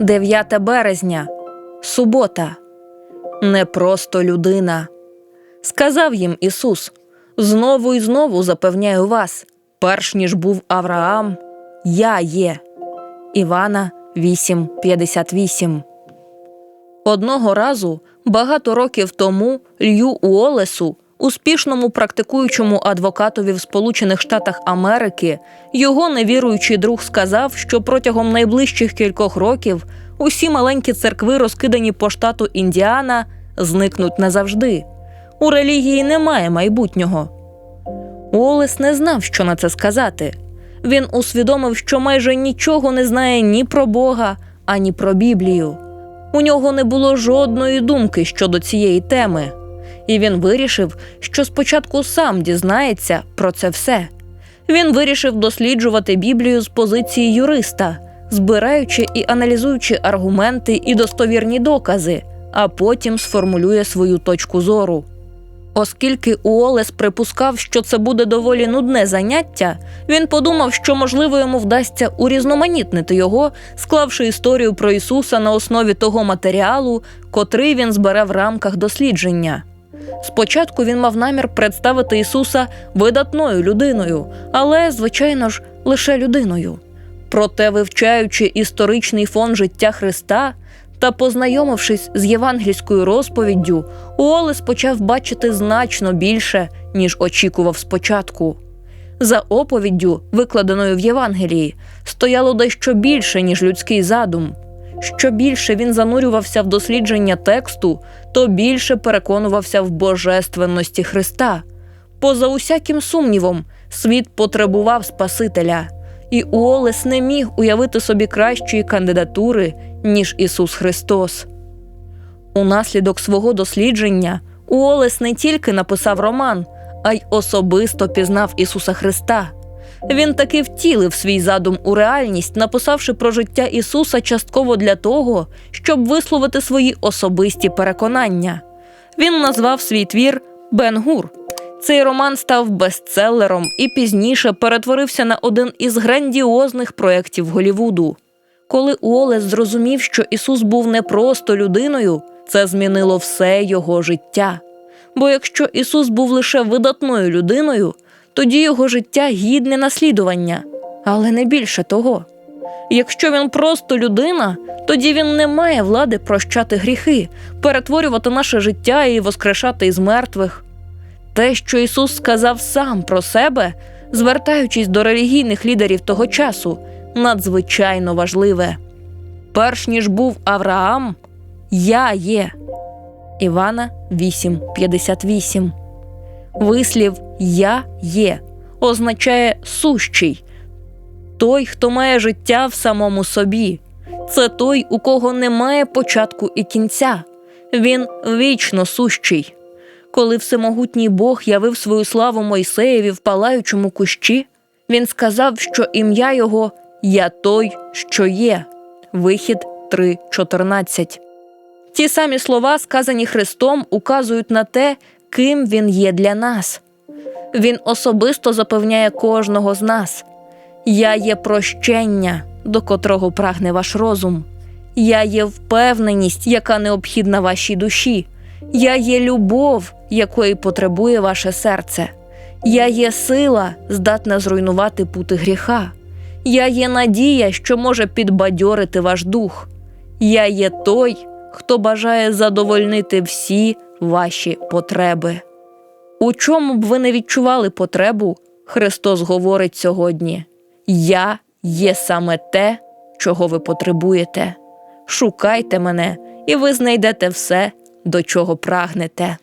9 березня, субота. Не просто людина. Сказав їм Ісус: знову і знову запевняю вас, перш ніж був Авраам, я є. Івана 8:58 Одного разу, багато років тому, Лью Уолесу, успішному практикуючому адвокатові в Сполучених Штатах Америки, його невіруючий друг сказав, що протягом найближчих кількох років усі маленькі церкви, розкидані по штату Індіана, зникнуть назавжди. У релігії немає майбутнього. Уолес не знав, що на це сказати. Він усвідомив, що майже нічого не знає ні про Бога, ані про Біблію. У нього не було жодної думки щодо цієї теми, і він вирішив, що спочатку сам дізнається про це все. Він вирішив досліджувати Біблію з позиції юриста, збираючи і аналізуючи аргументи і достовірні докази, а потім сформулює свою точку зору. Оскільки Уолес припускав, що це буде доволі нудне заняття, він подумав, що можливо йому вдасться урізноманітнити його, склавши історію про Ісуса на основі того матеріалу, котрий він збере в рамках дослідження. Спочатку він мав намір представити Ісуса видатною людиною, але, звичайно ж, лише людиною. Проте, вивчаючи історичний фон життя Христа та познайомившись з євангельською розповіддю, Уолес почав бачити значно більше, ніж очікував спочатку. За оповіддю, викладеною в Євангелії, стояло дещо більше, ніж людський задум. Що більше він занурювався в дослідження тексту, то більше переконувався в божественності Христа. Поза усяким сумнівом, світ потребував Спасителя, і Уолес не міг уявити собі кращої кандидатури, ніж Ісус Христос. Унаслідок свого дослідження Уолес не тільки написав роман, а й особисто пізнав Ісуса Христа. Він таки втілив свій задум у реальність, написавши про життя Ісуса частково для того, щоб висловити свої особисті переконання. Він назвав свій твір Бен-Гур. Цей роман став бестселером і пізніше перетворився на один із грандіозних проєктів Голівуду. Коли Уолес зрозумів, що Ісус був не просто людиною, це змінило все його життя. Бо якщо Ісус був лише видатною людиною, тоді його життя гідне наслідування, але не більше того. Якщо він просто людина, тоді він не має влади прощати гріхи, перетворювати наше життя і воскрешати із мертвих. Те, що Ісус сказав сам про себе, звертаючись до релігійних лідерів того часу, надзвичайно важливе. Перш ніж був Авраам, я є. Івана 8:58 Вислів Я є означає сущий, той, хто має життя в самому собі. Це той, у кого немає початку і кінця. Він вічно сущий. Коли всемогутній Бог явив свою славу Мойсеєві в палаючому кущі, він сказав, що ім'я його Я той, що є. Вихід 3.14. Ті самі слова, сказані Христом, указують на те, ким він є для нас. Він особисто запевняє кожного з нас. Я є прощення, до котрого прагне ваш розум. Я є впевненість, яка необхідна вашій душі. Я є любов, якої потребує ваше серце. Я є сила, здатна зруйнувати пути гріха. Я є надія, що може підбадьорити ваш дух. Я є той, хто бажає задовольнити всі ваші потреби. У чому б ви не відчували потребу, Христос говорить сьогодні: Я є саме те, чого ви потребуєте. Шукайте мене, і ви знайдете все, до чого прагнете.